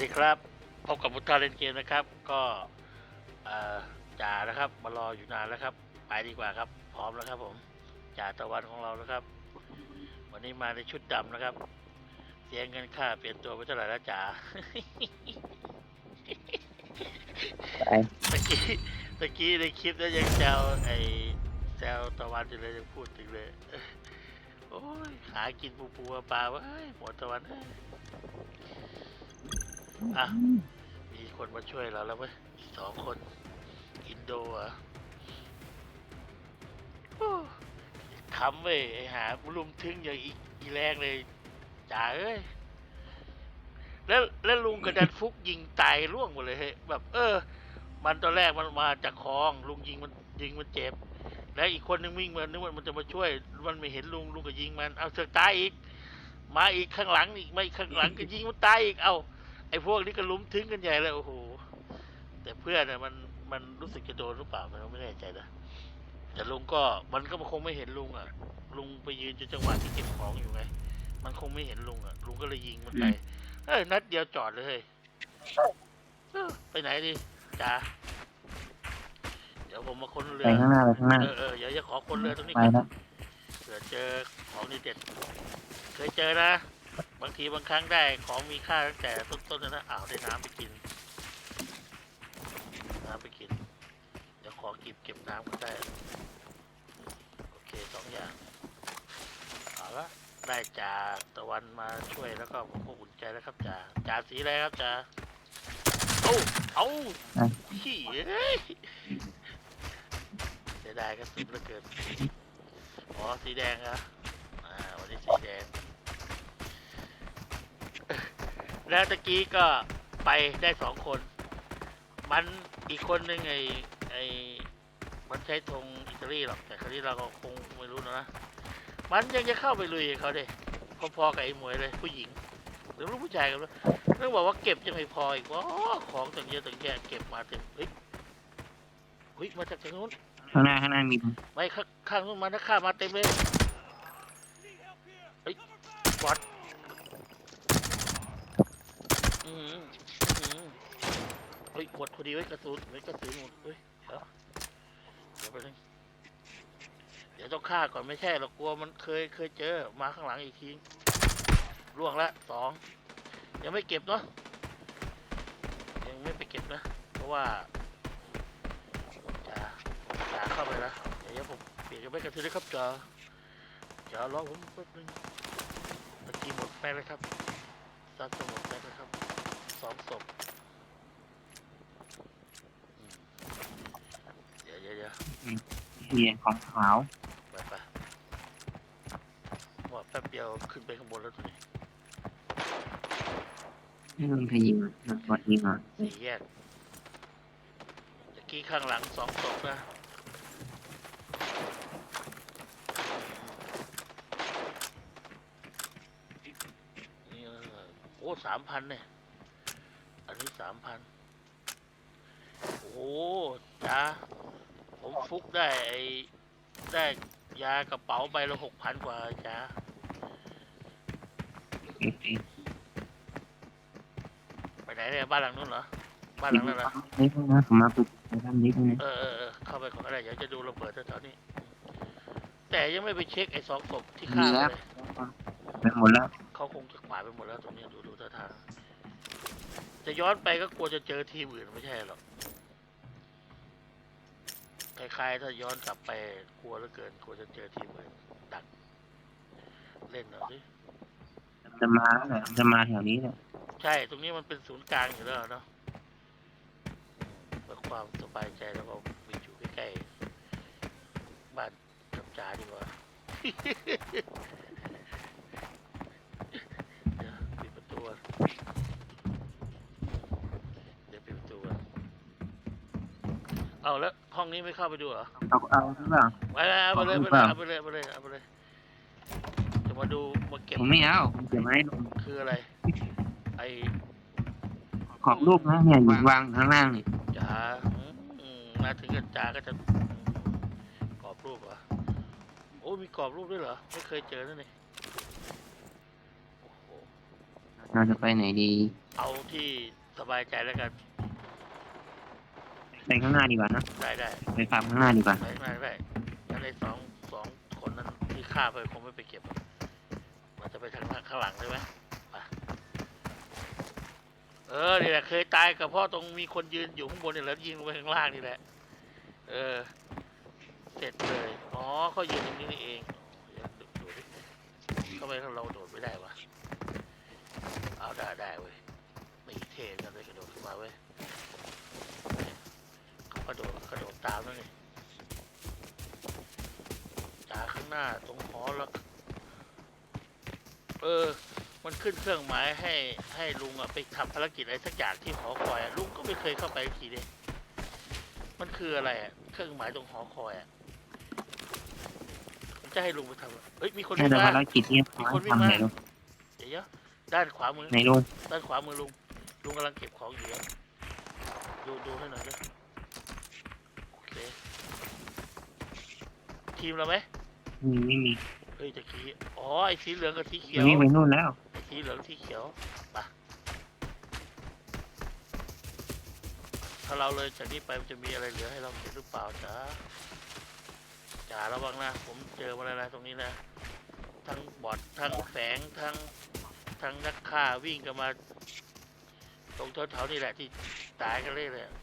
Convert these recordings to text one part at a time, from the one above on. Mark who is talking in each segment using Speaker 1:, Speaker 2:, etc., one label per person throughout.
Speaker 1: ดีครับพบกับมุทธาเล่นเกมนะครับ ก็เอ่อจ่านะครับมารออยู่นานแล้วครับ ไปดีกว่าครับ พร้อมแล้วครับ ผมจ่าตะวันของเรานะครับ วันนี้มาในชุดดำนะครับ เสียเงินค่าเปลี่ยนตัวไปเท่าไหร่แล้วจ่า
Speaker 2: ไป
Speaker 1: ตะกี้ตะกี้ในคลิปแล้วยังแซวไอ้แซวตะวันอยู่เลยยังพูดถึงเลยโอ้ยหากินปูปูปลาๆเว้ยหมดตะวันเอ้ย อะ มีคนมาช่วยเราแล้วเว้ยสองคน อินโดเหรอะขำเว้ยไอ้หาลุมทึงอย่างอีอีแรงเลยจ๋าเอ้ยแล้วแล้วลุงกระดันฟุกยิงตายร่วงหมดเลยเฮ้ยแบบ เออ มันตอนแรกมันมาจากคลอง ลุงยิงมันยิงมันเจ็บ แล้วอีกคนนึงวิ่งมานึกว่ามันจะมาช่วย มันไม่เห็นลุงลุงก็ยิงมันเอาเสือกตายอีก มาอีกข้างหลังอีกมาอีกข้างหลังก็ยิงมันตายอีกเอา ไอ้พวกนี้ก็ลุ้มถึงกันใหญ่เลยโอ้โหแต่เพื่อนน่ะมันมันรู้สึกจะโดนหรือเปล่ามันไม่แน่ใจนะแต่ลุงก็มันก็คงไม่เห็นลุงอะ ลุงไปยืนจนจังหวะที่เก็บของอยู่ไงมันคงไม่เห็นลุงอะลุงก็เลยยิงมันไปเอ้ยนัดเดียวจอดเลยเฮ้ยเออไปไหนดีจ้าเดี๋ยวผมมาค้นเรื
Speaker 2: ไป
Speaker 1: อ
Speaker 2: ข้างหน้าไปข้างหน้า
Speaker 1: เออเออเดี๋ยวจะขอคนเรือตรงนี้
Speaker 2: ไป
Speaker 1: ก่อน
Speaker 2: แล้ว
Speaker 1: เผื่อเจอของดีเด็ดเคยเจอนะ บางทีบางครั้งได้ของมีค่าตั้งแต่ต้นๆเลยนะอ้าวได้น้ำไปกิน น้ำไปกิน เดี๋ยวขอเก็บเก็บน้ำก็ได้ โอเคสองอย่างเอาละได้จ่าตะวันมาช่วยแล้วก็ผมก็อุ่นใจแล้วครับจ่าจ่าสีอะไรครับจ่าเอ้าเอ้าขี้เอ้ยเสียดายกระสุนเหลือเกินอ๋อสีแดงเหรอะอ่าวันนี้สีแดง แล้วตะกี้ก็ไปได้สองคน มันอีกคนนึงไอไอมันใช้ธงอิตาลีหรอกแต่คราวนี้เราก็คงไม่รู้นะ มันยังจะเข้าไปลุยกับเขาเด้พอๆกับไอ้หมวยเลยผู้หญิงหรือลูกผู้ชายกันวะต้องบอกว่าเก็บยังไม่พออีกว่าของต่างเยอะต่างแยะเก็บมาเต็มเฮ้ยเฮ้ยมาจากทางนู้น
Speaker 2: ข้างหน้าข้างหน้ามี
Speaker 1: ไม่ข้างข้างนู้นมานะข้ามาเต็มเลยเฮ้ยบอด อือหืออื้อหือเฮ้ยหมดพอดีไว้กระสุนไว้กระสุนหมดเฮ้ยเดี๋ยวเดี๋ยวไปเลยเดี๋ยวต้องฆ่าก่อนไม่ใช่หรอกกลัวมันเคยเคยเจอมาข้างหลังอีกทีล่วงละสองยังไม่เก็บเนาะยังไม่ไปเก็บนะ เพราะว่าจะจะเข้าไปนะเดี๋ยวผมเปลี่ยนกันไปกันทีเลยครับจ๋าจ๋ารอผมแป๊บนึงตะกี้หมดแป้งแล้วครับซัดจะหมดแป้งแล้วครับ สองศพอืมเดี๋ยวเดี๋ยวเดี๋ยว
Speaker 2: เหรียญของขาว
Speaker 1: ไปไปว่าแป๊บเดียวขึ้นไปข้างบนแล้วตัวนี้
Speaker 2: นี่มันพยิงมันกดยิงอะ
Speaker 1: สี่แยกตะกี้ข้างหลังสองศพนะนี่เออโอ้สามพันเนี่ยอั นนี้สามพันโอ้จ้าผมฟุกได้ไอ้ได้ยากระเป๋าใบละหกพันกว่าจ้า
Speaker 2: เอ๊ะ
Speaker 1: ไปไหนเนี่ยบ้านหลังนู้นเหรอ บ้านหลังนั้นเหรอ
Speaker 2: นี่ข้างหน้าผมมาปลุกไปทำนิดนึง
Speaker 1: เออเออเออเข้าไปของอะไรเดี๋ยวจะดูระเบิดแถวๆนี้ แต่ยังไม่ไปเช็คไอ้สองศพที่ฆ่ามาเลย
Speaker 2: ไปหมดแล้ว
Speaker 1: เขาคงจะขวายไปหมดแล้วตรงนี้ดูดูท่าทาง จะย้อนไปก็กลัวจะเจอทีมอื่นไม่ใช่หรอกคล้ายๆถ้าย้อนกลับไปกลัวเหลือเกินกลัวจะเจอทีมอื่นดัก เล่นเอาสิ
Speaker 2: จะมาแล้วแหละจะมาแถวนี้แหละ
Speaker 1: ใช่ตรงนี้มันเป็นศูนย์กลางอยู่แล้วเนาะเพื่อความสบายใจแล้วก็มีอยู่ใกล้ๆบ้านกับจ่าดีกว่าเดี๋ยวปิดประตู เอาแล้วห้องนี้ไม่เข้าไปดูเหรอ
Speaker 2: เอาเอาหรือเปล่า
Speaker 1: ไปเลยเอาไปเลย
Speaker 2: เอา
Speaker 1: ไปเลยเอา
Speaker 2: เป
Speaker 1: ไป
Speaker 2: ล่า
Speaker 1: เลยเอาไปเลยเอาไปเลยจะมาดูมาเก็บ
Speaker 2: ผมไม่เอาผมจะไม่ให้ลง
Speaker 1: คืออะไร ไอ
Speaker 2: ขอบรูปนะเนี่ยอยู่วางข้างล่างนี่
Speaker 1: จ๋าอืมมาถึงกับจ๋าก็จะกรอบรูปเหรอโอ้มีกรอบรูปด้วยเหรอไม่เคยเจอนั่นนี่โอ้โห
Speaker 2: เราจะไปไหนดี
Speaker 1: เอาที่สบายใจแล้วกัน
Speaker 2: ไปข้างหน้าดีกว่านะ
Speaker 1: ได้ได้
Speaker 2: ไปฟาร์มข้างหน้าดีกว่า
Speaker 1: ไปได้ได้งั้นไอ้สองสองคนนั้นที่ฆ่าไปคงไม่ไปเก็บหรอกมันจะไปทางข้างหลังใช่ไหมไปเออนี่แหละเคยตายกับพ่อตรงมีคนยืนอยู่ข้างบนเนี่ยแล้วยิงลงไปข้างล่างนี่แหละ เออ เสร็จเลย อ๋อเขายืนตรงนี้นี่เองเดี๋ยวดูดูดิทำไมเราโดดไม่ได้วะ เอาได้ได้เว้ย ไม่เท่กันเลยกระโดดขึ้นมาเว้ยเขาก ระโดดกระโดดตามแล้วนี่จ่าข้างหน้าตรงหอแล้วเออ มันขึ้นเครื่องหมายให้ให้ลุงอะไปทำภารกิจอะไรสักอย่างที่หอคอยอะลุงก็ไม่เคยเข้าไปสักทีเดียมันคืออะไรอะเครื่องหมายตรงหอคอยอะมันจะให้ลุงไปทำอะเฮ้ยมีคน
Speaker 2: น่า
Speaker 1: วิ่ง
Speaker 2: จะ
Speaker 1: มา
Speaker 2: ภารกิจที่เขาให้ทำไหนลูก
Speaker 1: เดี๋ยวๆด้านขวามือ
Speaker 2: ไหนลุง
Speaker 1: ด้านขวามือลุงลุงกำลังเก็บของอยู่ครับดูดูให้หน่อยด้วยโอเค ทีมเราไหม
Speaker 2: มีไม่มี
Speaker 1: เฮ้ยตะกี้อ๋อไอ้สีเหลืองกับสีเขี
Speaker 2: มั
Speaker 1: ย
Speaker 2: น
Speaker 1: ว
Speaker 2: วิ่งไปนู่นแล้ว
Speaker 1: ไอ้สีเหลืองสีเขียวไปะถ้าเราเลยจากนี้ไปมันจะมีอะไรเหลือให้เราเก็บหรือเปล่าจ๊ะจ๋าระวังนะผมเจอมาแล้วนะตรงนี้นะ ทั้งบอดทั้งแฝงทั้งทั้งนักฆ่าวิ่งกันมา ตรงแถวๆนี่แหละที่ตายกันเลยเลยอะ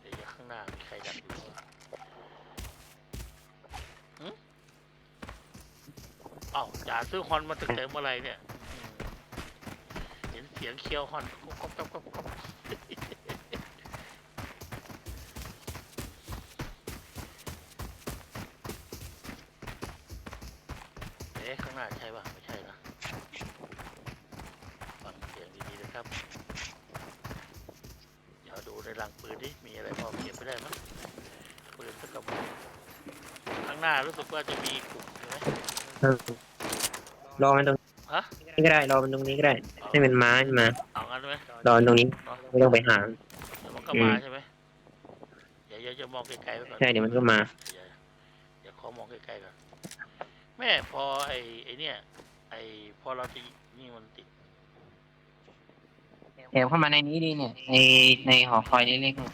Speaker 1: เดี๋ยวข้างหน้ามีใครดักอยู่ เอ้าจ่าซื้อฮอนมาตั้งแต่เมื่อไรเนี่ยเห็นเสียงเคียวฮอนก๊อบก๊อบก๊อบก๊อบเอ๊ะข้างหน้าใช่ปะไม่ใช่นะฟังเสียงดีๆนะครับเดี๋ยวดูในรังปืนดิมีอะไรพอเก็บไปได้มั้ยปืนสักกระบอกข้างหน้ารู้สึกว่าจะมีกลุ่มใช่ไหม
Speaker 2: รอมันตรง
Speaker 1: ฮะ
Speaker 2: นี้ก็ได้ รอมันตรงนี้ก็ได้ ให้มันมาให้มา
Speaker 1: เอางั้นไหม
Speaker 2: รอมันตรงนี้
Speaker 1: เนาะ
Speaker 2: ไม่ต้องไปหา
Speaker 1: เดี๋ยวมันก็มาใช่ไหมเดี๋ยวเดี๋ยวจะมองไกลๆไว้ก่อน
Speaker 2: ใช่เดี๋ยวมันก็มา
Speaker 1: เดี๋ยวเดี๋ยวขอมองไกลๆก่อนแม่พอไอ้ไอ้เนี่ย ไอ้พอเราจะนี่มันติด
Speaker 2: แอบเข้ามาในนี้ดิเนี่ย ในในหอคอยเล็ก
Speaker 1: อ๋อ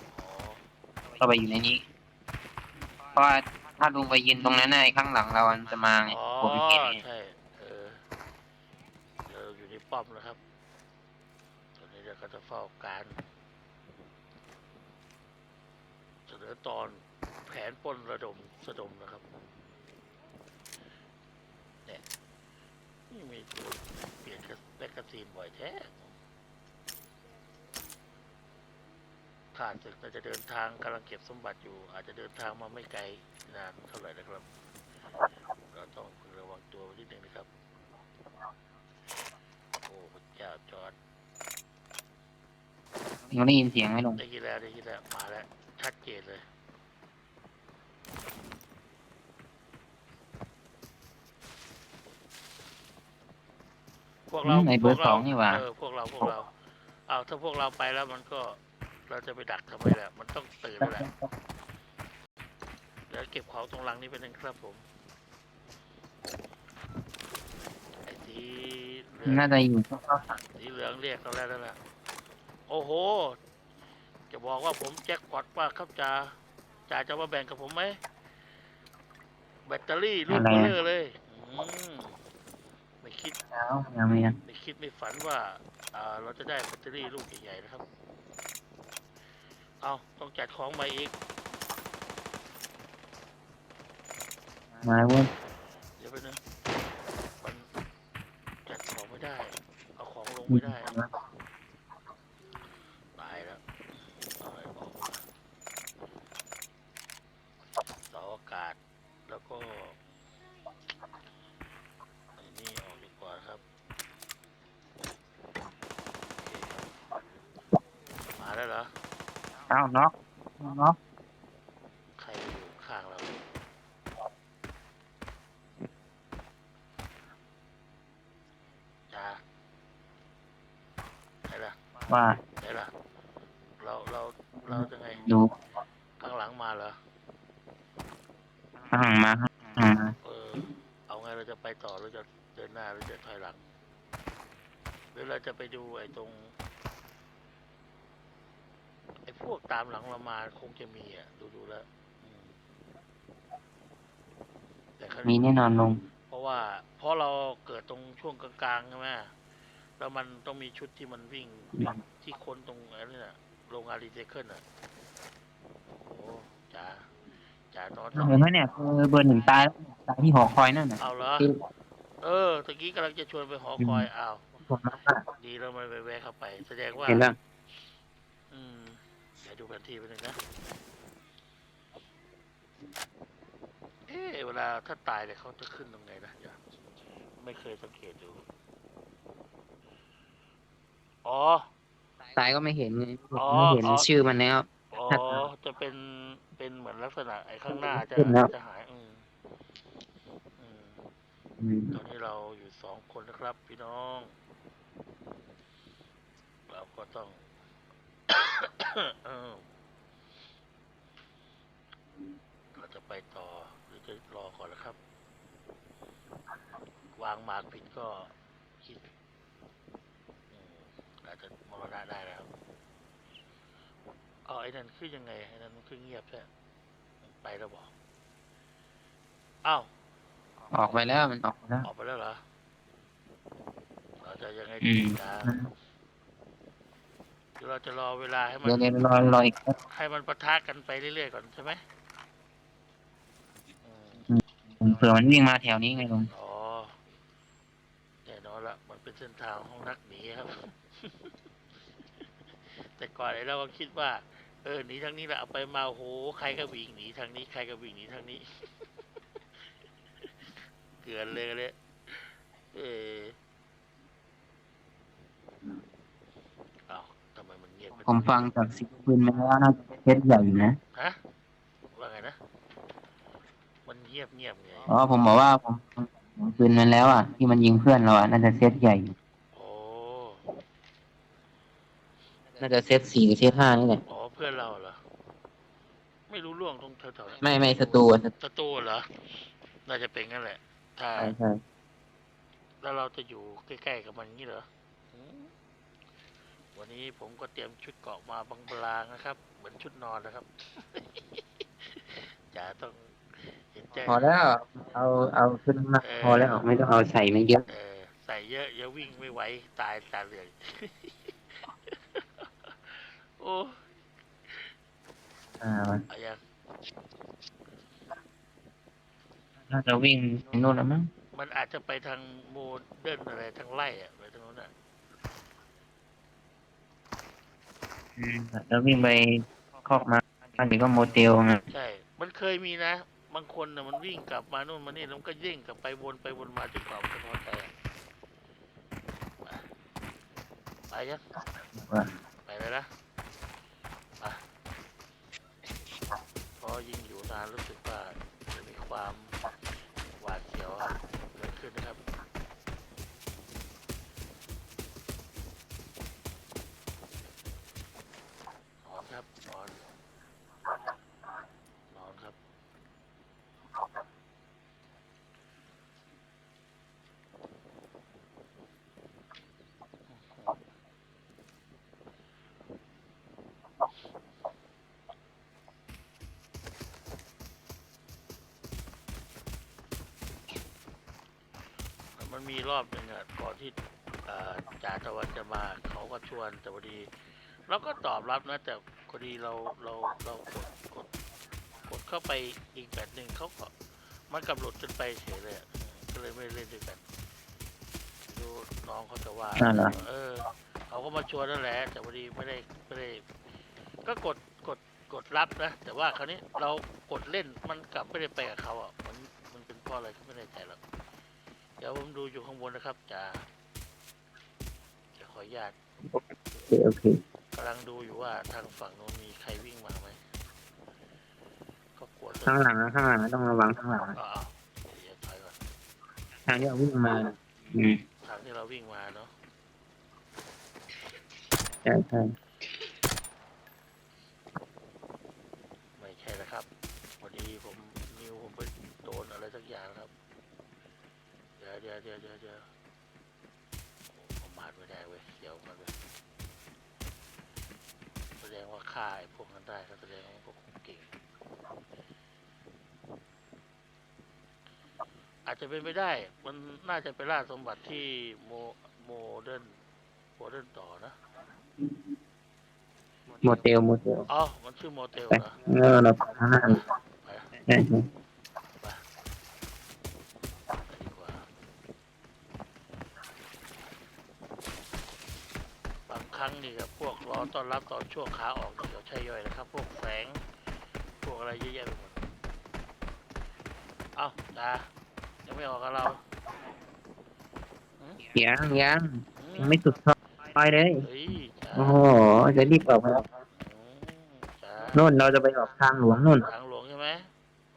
Speaker 2: ๆเข้าไปอยู่ในนี้ เพราะว่าถ้าลุงไปยืนตรงนั้นน่ะไอ้ข้างหลังเรามันจะมาไง
Speaker 1: อ๋อ
Speaker 2: ผมเห็นไง
Speaker 1: ใช่ เออเดี๋ยวอยู่ใน ป้อมนะครับ ตอนนี้เราก็จะเฝ้าการเสนอตอนแผนปนระดมสะดมนะครับเนี่ยนี่มีตัวเปลี่ยนแมกกาซีนบ่อยแท้ผ่านศึกเราจะเดินทางกำลังเก็บสมบัติอยู่ อาจจะเดินทางมาไม่ไกลนานเท่าไหร่นะครับ เราต้องพึงระวังตัวไว้นิดนึงนะครับ โอ้พระเจ้าจอด
Speaker 2: ยังได้ยินเสียงไหมลุง
Speaker 1: ได้ยินแล้วได้ยินแล้วมาแล้วชัดเจนเลย พวกเรา
Speaker 2: ในเบอร์
Speaker 1: พวก
Speaker 2: สองนี่หว่า
Speaker 1: เออพวกเราพวกเรา เอาถ้าพวกเราไปแล้วมันก็เราจะไปดักทำไมล่ะมันต้องตื่นแล้วแหละเดี๋ยวเก็บของตรงหลังนี้ไปนึงครับผมไอ้สีเหลือง
Speaker 2: น่าจะอยู่
Speaker 1: สีเหลืองเรียกเราแล้วนั่นแหละ โอ้โห จะบอกว่าผมแจ็คพอตว่าครับจ่าจ่าจะมาแบ่งกับผมไหม แบตเตอรี่รุ่น
Speaker 2: อะไร
Speaker 1: เบ
Speaker 2: อะ
Speaker 1: ลอเลยอืมไม่คิด
Speaker 2: แล้วยังไม่ยัง
Speaker 1: ไม่คิดไม่ฝันว่าอ่า เราจะได้แบตเตอรี่ลูกใหญ่ๆนะครับ เอาต้องจัดของใหม่อีก
Speaker 2: มาเว้ย
Speaker 1: เดี๋ยวไปนึงมันจัดของไม่ได้ เอาของลงไม่ได้ตายแล้วเอาอะไรออกมาเสาอากาศ แล้วก็อันนี้ออกดีกว่าครับโอเคครับมาแล้วเหรอ
Speaker 2: เอ้าน็อกน็อก
Speaker 1: ใครอยู่ข้างเราจ้าไหนล่ะ
Speaker 2: ว่า
Speaker 1: ไหนล่ะเราเราเราจะไง
Speaker 2: ดู
Speaker 1: ข้างหลังมาเหรอ
Speaker 2: ข้างหลังมาข้างหลังมา
Speaker 1: เออ เอาไงเราจะไปต่อหรือจะเดินหน้าหรือจะถอยหลัง หรือเราจะไปดูไอ้ตรง วก ตามหลังเรามาคงจะมีอะ ดูดูๆแล้วอืมแต่คราว
Speaker 2: มี
Speaker 1: นี้
Speaker 2: แน่นอนลง
Speaker 1: เพราะว่า เพราะเราเกิดตรงช่วงกลางๆใช่ไหมแล้วมันต้องมีชุดที่มันวิ่งที่ค้นตรงอะไรน่ะโรงงานรีไซเคิลอะโอ้จ๋าจ๋านอน
Speaker 2: เห็นไหมเนี่ยคือเบอร์หนึ่งตายแล้วตายที่หอคอยนั่นน่ะ
Speaker 1: เอาเหรอ
Speaker 2: ที่
Speaker 1: เออตะกี้กำลังจะชวนไปหอคอยอ้าว
Speaker 2: ผมมาว่า
Speaker 1: ดีแล้วมันไปแวะเข้าไป แสดงว่า
Speaker 2: เห็นแล้ว
Speaker 1: อืมเดี๋ยวดูแผนที่ไปหนึ่งนะเอ๊ะเวลาถ้าตายเนี่ยเขาจะขึ้นตรงไหนนะเดี๋ยวไม่เคยสังเกตดู อ๋อ
Speaker 2: ตายก็ไม่เห็นไง
Speaker 1: อ๋อ
Speaker 2: ไม่เห็น
Speaker 1: อ๋อ
Speaker 2: ชื่อมันแล้ว
Speaker 1: อ๋อ จะเป็นเป็นเหมือนลักษณะไอ้ข้างหน้าจะ
Speaker 2: ขึ้นแล้ว
Speaker 1: จะหายอืมอืม
Speaker 2: อืม
Speaker 1: ตอนนี้เราอยู่สองคนนะครับ พี่น้อง เราก็ต้อง เออเราจะไปต่อหรือจะรอก่อนนะครับ วางหมากผิดก็คิดอืมอาจจะมรณะได้นะครับอ๋อไอ้นั่นคือยังไงไอ้นั่นมันคือเงียบใช่ไปแล้วบอกอ้าว
Speaker 2: ออกไปแล้วมันออกไปแล้ว
Speaker 1: ออกไปแล้วเหรอเราจะยังไง
Speaker 2: อื
Speaker 1: ดี
Speaker 2: ม
Speaker 1: จ้าหรือเราจะรอเวลาให้มัน
Speaker 2: เดี๋ยวเดี๋ยวรอรออีกแป๊บ
Speaker 1: ให้มันปะทะกันไปเรื่อยๆก่อนใช่ไหมอืม
Speaker 2: เผื่อมันวิ่งมาแถวนี้ไงลุง
Speaker 1: อ๋อแน่นอนละมันเป็นเส้นทางของนักหนีครับ แต่ก่อนไอ้เราก็คิดว่า เออหนีทางนี้แหละเอาไปมาโอ้โหใครก็วิ่งหนีทางนี้ ใครก็วิ่งหนีทางนี้ เกลือนเลยกันเลยเอออ้าวทำไมมันเงียบไป
Speaker 2: ผมฟังจากเสียงปืนมาแล้วน่าจะเซตใหญ่อยู่นะ
Speaker 1: ฮะว่าไงนะ มันเงียบเงียบไง
Speaker 2: อ๋อผมบอกว่าผมฟังเสียงปืนมันแล้วอะที่มันยิงเพื่อนเราอะน่าจะเซตใหญ่อยู่
Speaker 1: โอ้
Speaker 2: น่าจะเซตสี่หรือเซตห้านี่แหละ
Speaker 1: อ๋อเพื่อนเราเหรอ ไม่รู้ล่วงตรงแถวๆนั้น
Speaker 2: ไม่ไม่ศัตรูอะศัตรู
Speaker 1: ศัตรูเหรอ น่าจะเป็นงั้นแหละ ถ้า
Speaker 2: ใช่ใช่
Speaker 1: แล้วเราจะอยู่ใกล้ๆกับมันงี้เหรออืม วันนี้ผมก็เตรียมชุดเกราะมาบางๆนะครับ เหมือนชุดนอนนะครับอย่าต้องเห็นใจ
Speaker 2: พอแล้ว เอาเอาขึ้นมาพอแล้วไม่ต้องเอาใส่ไม่เยอะ
Speaker 1: เออใส่เยอะอย่าวิ่งไม่ไหวตายตาเหลืองโอ้
Speaker 2: อ่า
Speaker 1: เอายัง
Speaker 2: น่าจะวิ่งไปโน่นแล้วมั้ง
Speaker 1: มันอาจจะไปทางโมเดิร์นอะไรทางไล่อะไปทางโน้น อื
Speaker 2: มแล้ววิ่งไปคอกมาอันนี้ก็โมเตลไง
Speaker 1: ใช่ มันเคยมีนะ บางคนนะมันวิ่งกลับมานู่นมานี่แล้วมันก็ยิ่งกลับไปวนไปวนมาจนกว่ามันจะพอใจอะไปยังไปเลยนะไปพอยิงอยู่นานรู้สึกว่าจะมีความหวาดเสียวเกิดขึ้นนะครับ นอนครับนอนนอนครับ มันมีรอบหนึ่งอะก่อนที่เอ่อจ่าตะวันจะมาเขาก็ชวนแต่พอดีเราก็ตอบรับนะ แต่พอดีเราเราเรากดกดกดเข้าไปอีกแบบหนึ่งเขาก็มันกำหนดจนไปเฉยเลยอะก็เลยไม่ได้เล่นด้วยกันดูน้องเขาจะว่า
Speaker 2: อ่าเหรอ
Speaker 1: เออเขาก็มาชวนนั่นแหละแต่พอดีไม่ได้ไม่ได้ ก็กดกดกดรับนะแต่ว่าคราวนี้เรากดเล่นมันกลับไม่ได้ไปกับเขาอะมันมันเป็นเพราะอะไรก็ไม่แน่ใจหรอกเดี๋ยวผมดูอยู่ข้างบนนะครับจะจะขออนุญาต
Speaker 2: โอเคโอเค
Speaker 1: กำลังดูอยู่ว่าทางฝั่งโน้นมีใครวิ่งมาไหมก็กลัวจะ
Speaker 2: ข้างหลังนะข้างหลังนะต้องระวังข้างหลังนะ
Speaker 1: เอาเอาเดี๋ยวถอยก่อน
Speaker 2: ทางที่เอาวิ่งมานะอืม
Speaker 1: ทางที่เราวิ่งมาเนาะ
Speaker 2: ใช่ใช่
Speaker 1: ไม่ใช่นะครับพอดีผมนิวผมไปโดนอะไรสักอย่างครับเดี๋ยวเดี๋ยวเดี๋ยวเดี๋ยวเดี๋ยวโอ้ผมมาดไม่ได้เว้ยเดี๋ยวมันเว้ยแสดงว่าฆ่าไอ้พวกนั้นได้ก็แสดงว่าพวกเก่ง อาจจะเป็นไปได้ มันน่าจะไปล่าสมบัติที่โมโมเดิร์นโมเดิร์นต่อนะ
Speaker 2: โมเตลโมเตล
Speaker 1: อ๋อมันชื่อโมเตล
Speaker 2: ไป
Speaker 1: เหรอ
Speaker 2: เออเราไปข้างหน้า
Speaker 1: ไป รั้งนี่ครับพวกรอต้อนรับตอนช่วงขาออกนี่เขาใช่ย่อยนะครับ พวกแฝงพวกอะไรเยอะแยะไปหมดเอ้าตายังไม่ออกกับเรา
Speaker 2: ยังยัง
Speaker 1: อื
Speaker 2: ยังไม่สุดซอยเลย
Speaker 1: เฮ้ยจ้า
Speaker 2: โอ้โหจะรีบออกมา
Speaker 1: อืมจ้า
Speaker 2: โน่นเราจะไปออกทางหลวงโน่น
Speaker 1: ทางหลวงใช่ไหม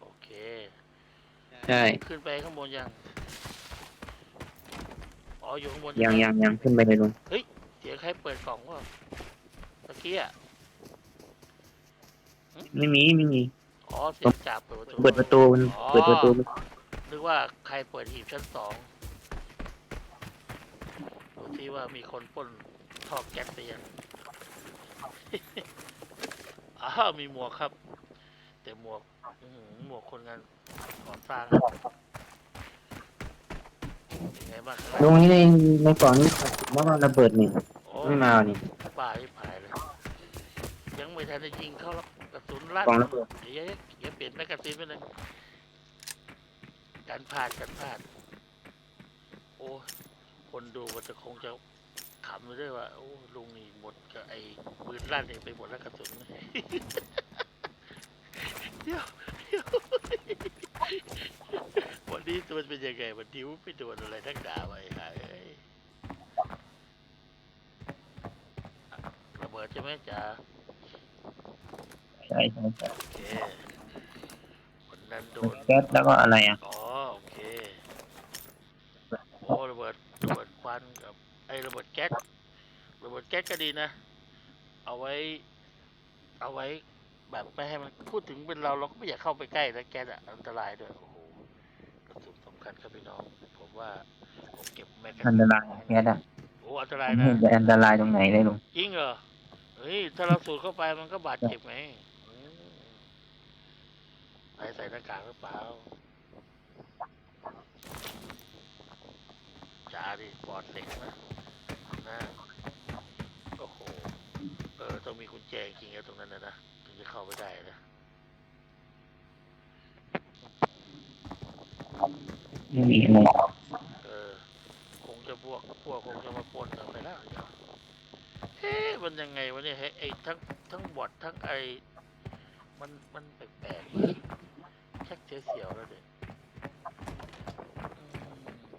Speaker 1: โอเค
Speaker 2: ใช่
Speaker 1: ขึ้นไปข้างบนยัง อ๋ออยู่ข้างบน
Speaker 2: ยัง
Speaker 1: ใช่ไหม
Speaker 2: ยังยังขึ้นไปเลยลุง
Speaker 1: เสียงใครเปิดกล่องวะตะกี้อะ
Speaker 2: ไม่มีไม่มี
Speaker 1: อ๋อเสียงจับเปิดประตู
Speaker 2: เปิดประตูมัน
Speaker 1: อ๋อ
Speaker 2: เปิดประตูมัน
Speaker 1: นึกว่าใครเปิดหีบชั้นสองดูที่ว่ามีคนปล้นท่อแก๊สไปยัง อ้าวมีหมวกครับ แต่หมวกอื้อหือหมวกคนงานก่อสร้างอะเป็นไงบ้างครับ
Speaker 2: ลุงนี่ในในกล่องนี้ว่าว่าระเบิดนี่
Speaker 1: โอ้
Speaker 2: ไม่มานี่
Speaker 1: บ้าที่ผายเลย ยังไม่ทันได้ยิงเข้าแล้วกระสุนลั่น
Speaker 2: กล่องระเบิด
Speaker 1: เดี๋ยวเดี๋ยวเปลี่ยนแมกกาซีนไปเลยกันพลาดกันพลาด โอ้ยคนดูมันจะคงจะขำไปด้วยว่าโอ้ลุงนี่หมดกับไอ้ปืนลั่นนี่ไปหมดแล้วกระสุนเดี๋ยวเดี๋ยววันนี้ตัวมันเป็นยังไงวันดิ้วไปโดนอะไรทักด่าไปหาเอ้ยอะระ เบิดใช่ไหมจ๋า
Speaker 2: ใช่ใช่ใช่
Speaker 1: โอเคคนนั้นโดน
Speaker 2: แก๊สแล้วก็อะไรอะ
Speaker 1: อ๋อโอเคโอ้ระเบิดระเบิดควันกับไอ้ระเบิดแก๊สระเบิดแก๊สก็ดีนะ เอาไว้ เอาไว้แบบไม่ให้มันพูดถึงเป็นเราเราก็ไม่อยากเข้าไปใกล้นะแก๊สอะอันตรายด้วยโอ้โหกระสุนสำคัญครับพี่น้องผมว่าผมเก็บแมกกา
Speaker 2: อัน
Speaker 1: ซี
Speaker 2: ต
Speaker 1: น
Speaker 2: รายแก๊สอะ
Speaker 1: โอ้อันตราย
Speaker 2: ไม่
Speaker 1: นะ
Speaker 2: เห็นจะอันตรายตรงไหนเลยลุง
Speaker 1: จริงเหรอ เฮ้ย ถ้าเราสูดเข้าไปมันก็บาดเจ็บไงอืมใส่ใส่หน้ากากหรือเปล่าจ้าดิบอดเหล็กนะนะโอ้โห เออ ต้องมีกุญแจจริงๆตรงนั้นนะนะ ถึงจะเข้าไปได้นะ
Speaker 2: ไม่มีอะไร
Speaker 1: เออ คงจะพวกพวกคงจะมาปล้นเราไปแล้วเดี๋ยว เฮ้มันยังไงวะเนี่ยเฮ้ไอ้ทั้งทั้งบอดทั้งไอ้มันมันแปลกๆว่ะชักเสียวๆแล้วเด็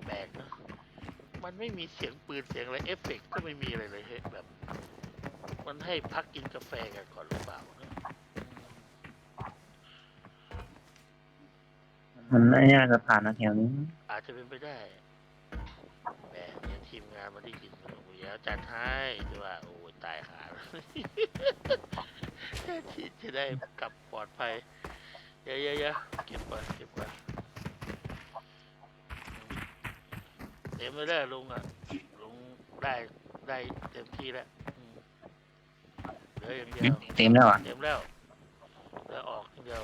Speaker 1: แปลกนะมันไม่มีเสียงปืนเสียงอะไรเอฟเฟกต์ก็ไม่มีอะไรเลยเฮ้ยแบบ มันให้พักกินกาแฟกันก่อนหรือเปล่านะ
Speaker 2: มันไม่น่าจะผ่านมาแถวนี้
Speaker 1: อาจจะเป็นไปได้ ก็บอกว่าอาจารย์ให้แต่ว่าโอ้ยตายหาแล้วที่จะได้กลับปลอดภัยเยอะๆๆเก็บก่อนเก็บก่อนเต็มไปแล้วลุงอะลุงได้ได้เต็มที่แล้วอืมเหลืออย่างเดียว
Speaker 2: เต็มแล้วอะ
Speaker 1: เต็มแล้วแล้วออกอย่างเดียว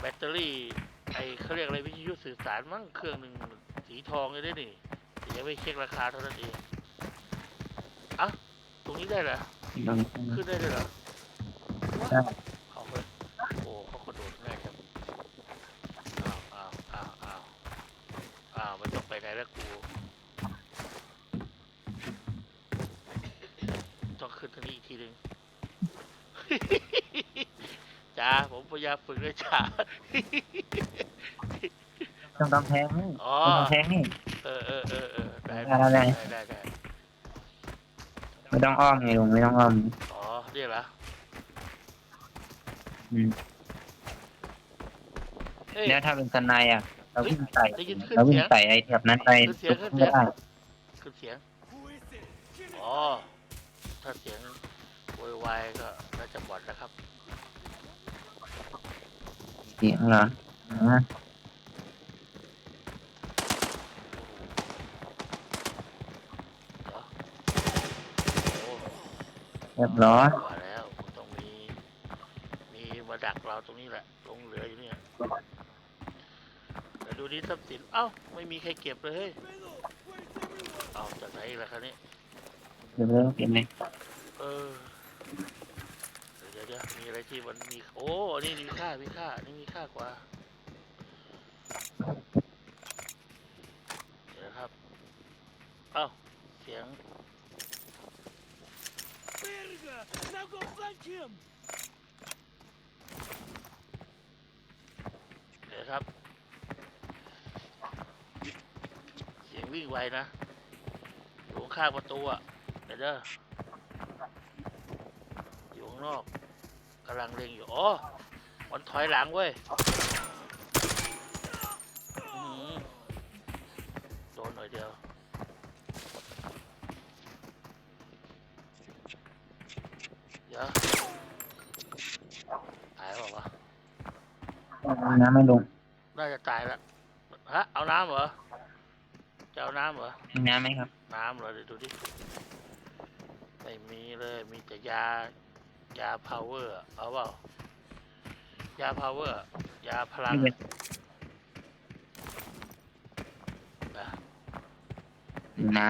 Speaker 1: แบตเตอรี่ไอเขาเรียกอะไรวิทยุสื่อสารมั้งเครื่องหนึ่งสีทองเลยได้นี่เดี๋ยวไปเช็คราคาเท่านั้นเองอะตรง นี้ได้เหรอขึ้นได้เลยเหรอ
Speaker 2: ได้
Speaker 1: เอาเลยโอ้เขากระโดดง่ายจังอ้าวอ้าวอ้าวอ้าวอ้าวไม่ต้องไปไหนแล้วกูต้องขึ้นทางนี้อีกทีหนึ่ง จ้าผมพยายามฝึกเลยจ้า
Speaker 2: ต้องกำแพงนี่
Speaker 1: อ๋อ
Speaker 2: ต้องกำแพงนี่
Speaker 1: เออเออเออเออได้
Speaker 2: ได้ได้
Speaker 1: ได้ได้ได้
Speaker 2: ไม่ ต้องอ้อมไงลุงไม่ต้องอ้อม
Speaker 1: อ๋อเรียกเหรอ
Speaker 2: อืม
Speaker 1: เอ้ย
Speaker 2: แล้วถ้าเป็นสนายอะ เราวิ่งใส่
Speaker 1: ได้ยินขึ้น
Speaker 2: เราวิ่ง
Speaker 1: เสียง
Speaker 2: ใส่ไอ้แถบนั้นไป
Speaker 1: ขึ้นเสียงขึ้นเสี
Speaker 2: ไม่
Speaker 1: ยง
Speaker 2: ได้
Speaker 1: ขึ้นเสียง อ๋อ ถ้าเสียงโวยวายก็น่าจะบอดนะครับ
Speaker 2: เสียงเหรออ่า
Speaker 1: เดี๋ยวโอ้
Speaker 2: เรียบร้อย
Speaker 1: ว่าแล้วมันต้องมีดักเราตรงนี้แหละลงเหลืออยู่เนี่ยแต่ดูดิทรัพย์สิน เอ้า ไม่มีใครเก็บเลยเฮ้ยเอาจากไหนอีกล่ะครับนี่
Speaker 2: เดี๋ยวเราเก็บเลย
Speaker 1: เออ เดี๋ยวเดี๋ยวมีอะไรที่มันมี โอ้อันนี้มีค่า มีค่าอันนี้มีค่ากว่า เดี๋ยวนะครับ เอ้า เสียง
Speaker 3: Verga! Now go flank him!
Speaker 1: เดี๋ยวครับเสียงวิ่งไวนะอยู่ข้างประตูอะเดี๋ยวเด้ออยู่ข้างนอกกำลังเล็งอยู่อ๋อมันถอยหลังเว้ยโดนหน่อยเดียว เดี๋ยวตายเปล่าวะ
Speaker 2: น้ำไม่ลง
Speaker 1: น่าจะตายแล้วฮะเอาน้ำเหรอจะเอาน้ำเหรอ
Speaker 2: มีน้ำไหมครับ
Speaker 1: น้ำเหรอเดี๋ยวดูดิไม่มีเลยมีแต่ยายาพาวเวอร์เอาเปล่ายาพาวเวอร์ยาพลัง
Speaker 2: ไม่เป็น
Speaker 1: นะ
Speaker 2: น้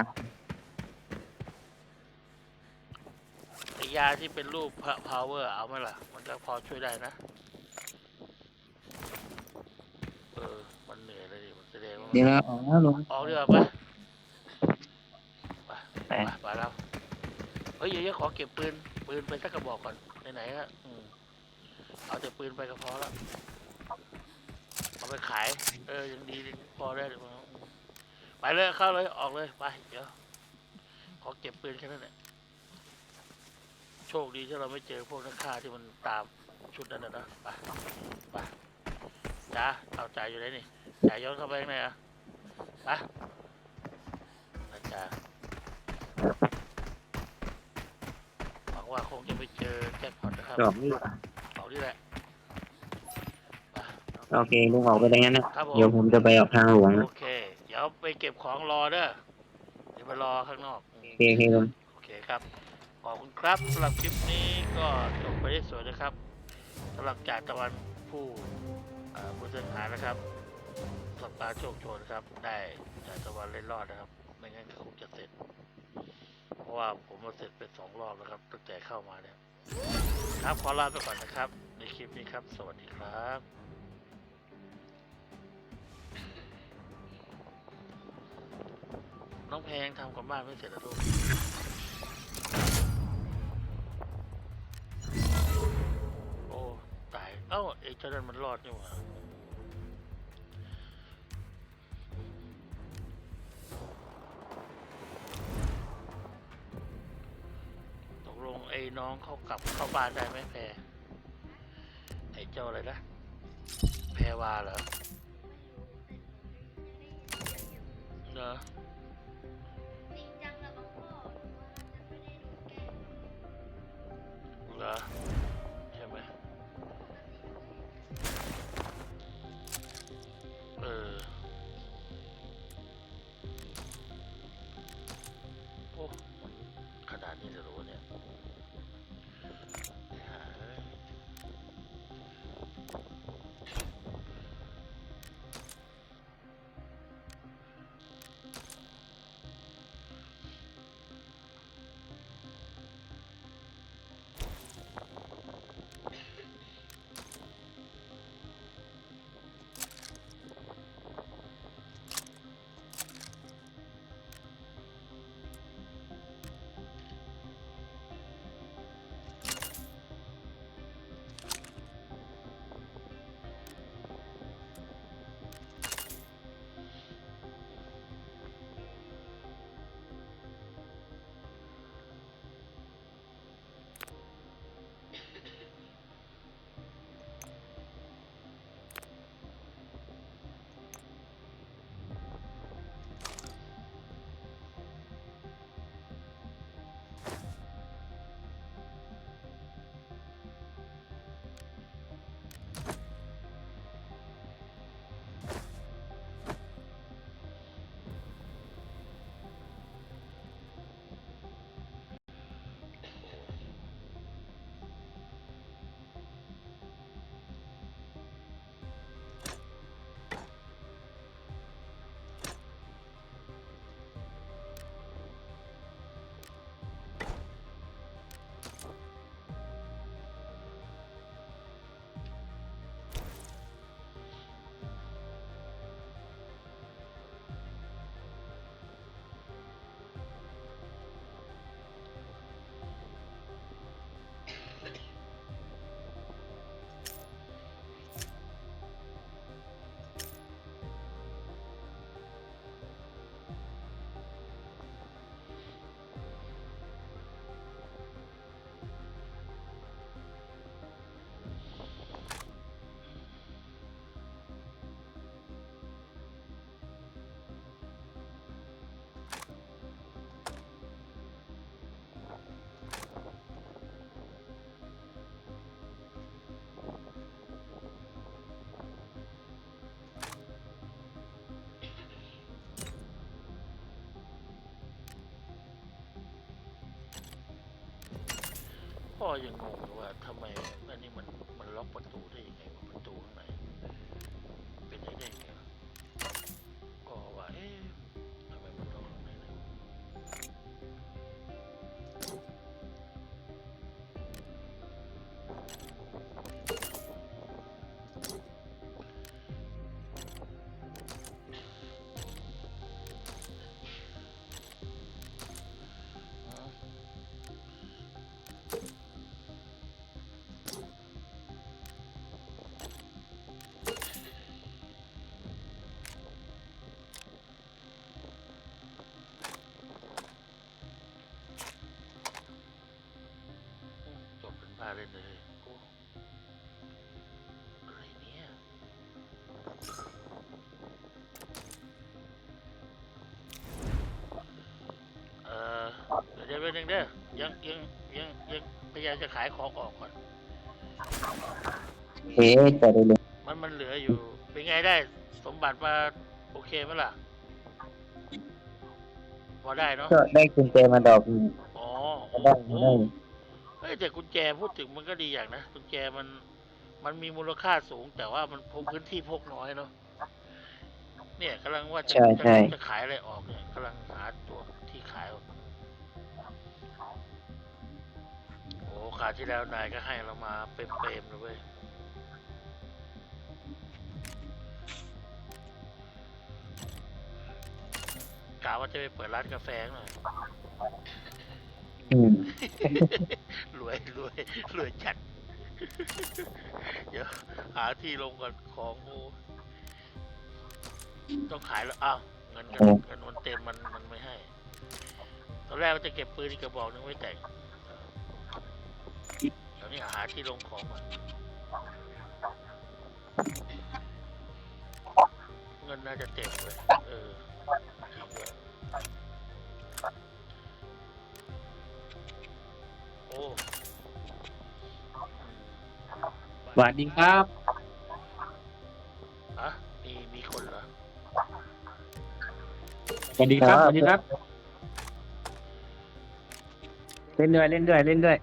Speaker 1: ไอ ยาที่เป็นรูปพาวเวอร์เอาไหมล่ะ มันก็พอช่วยได้นะ เออ มันเหนื่อยเลยดิมันแสดงว่าำ
Speaker 2: เดี๋ยวเราออกแล้วลง
Speaker 1: ออกดีกว่าไปไป
Speaker 2: ไป
Speaker 1: ไปไปแล้วเฮ้ยเดี๋ยวขอเก็บปืน ปืนไปสักกระบอกก่อน ไหนๆก็อืมเอาแต่ปืนไปก็พอแล้วเอาไปขาย เออ ยังดีดิพอได้เดี๋ยวอืมไปเลยเข้าเลย ออกเลย ไป เดี๋ยว ขอเก็บปืนแค่นั้นแหละ โชคดีที่เราไม่เจอพวกนักฆ่าที่มันตามชุดนั้นนะนะไปไปจ้าเอาจ่ายอยู่ไหนนี่จ่ายย้อนเข้าไปข้างในอะไปอาจารย์หวังว่าคงจะไม่เจอแจ็คพอตนะครับ
Speaker 2: ดอกนี่
Speaker 1: เอาที่แหละไป
Speaker 2: โอเคลุงออกไปตรงนั้นนะครับ
Speaker 1: ผม
Speaker 2: เดี๋ยวผมจะไปออกทางหลวง
Speaker 1: โอเค เดี๋ยวไปเก็บของรอเด้อเดี๋ยวไปรอข้างนอกอืม
Speaker 2: โอเคโอเคลุง
Speaker 1: โอเคครับ ขอบคุณครับสำหรับคลิปนี้ก็จบไปได้สวยนะครับสำหรับจากตะวันผู้ผู้เส้นหานะครับสัปดาห์โชคโชนครับ ได้จากตะวันเล่นรอดนะครับ ไม่งั้นก็คงจะเสร็จ เพราะว่าผมมาเสร็จไปสองรอบแล้วครับตั้งแต่เข้ามาเนี่ยครับขอลาไปก่อนนะครับ ในคลิปนี้ครับ สวัสดีครับน้องแพงทำกับบ้านไม่เสร็จแล้วลูก เอ้าไอ้เจ้านั้นมันรอดนี่หว่าตกลงไอ้น้องเขากลับเข้าบ้านได้ไหมแพรไอ้เจ้าอะไรนะแพรวาเหรอเนอะ
Speaker 4: จริงจังแล้วก็พ่อหนูว่าจะไม่ได้โดนแกล้ง
Speaker 1: เหรอ พ่อยังงงว่าทำไม หนึ่งเด้อยังยังยังยังพยายามจะขายของออกก่อน
Speaker 2: เอ๊ะแต่ได้เลย
Speaker 1: มันมันเหลืออยู่ เป็นไงได้ สมบัติมาโอเคไหมล่ะ พอได้เนาะ
Speaker 2: ก็ได้กุญแจมาดอกหนึ่ง
Speaker 1: อ๋อ
Speaker 2: พอได้
Speaker 1: โอ้
Speaker 2: พอได้
Speaker 1: เฮ้ยแต่กุญแจพูดถึงมันก็ดีอย่างนะกุญแจมัน มันมีมูลค่าสูง แต่ว่ามันพกพื้นที่พกน้อยเนาะเนี่ยกำลังว่าจะ
Speaker 2: ใช่
Speaker 1: จะ
Speaker 2: ใช่
Speaker 1: จะขายอะไรออกเนี่ยกำลังหาาดที่แล้วนายก็ให้เรามาเต็มๆเลยเว้ยกะว่าจะไปเปิดร้านกาแฟหน่อย
Speaker 2: อืม
Speaker 1: รวยรวยรวยจัด เดี๋ยว หาที่ลงก่อนของโอ้ต้องขายแล้ว อ้าว เงินกันเงินมันเต็มมันมันไม่ให้ ตอนแรกว่าจะเก็บปืนอีกกระบอกนึงไว้แต่ง เดี๋ยวนี้หาที่ลงของก่อนเงินน่าจะเต็มเลยเออจริงด้วยโอ้
Speaker 2: สวัสดีครับ
Speaker 1: อะมีมีคนเหรอ
Speaker 2: สวัสดีครับสวัสดีครับ เล่นด้วยเล่นด้วยเล่นด้วย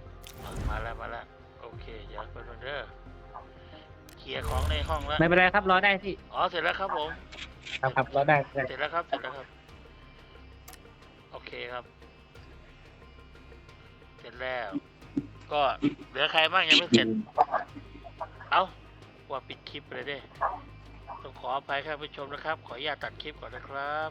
Speaker 1: ห้องแล้ว
Speaker 2: ไม่เป็นไรครับรอได้พี่
Speaker 1: อ๋อเสร็จแล้วครับผม
Speaker 2: ครับครับรอได้ได้
Speaker 1: เสร็จแล้วครับเสร็จแล้วครับ โอเคครับ เสร็จแล้ว ก็เหลือใครบ้างยังไม่เสร็จ เอ้าว่าปิดคลิปไปเลยเด้ต้องขออภัยครับผู้ชมนะครับ ขออนุญาตตัดคลิปก่อนนะครับ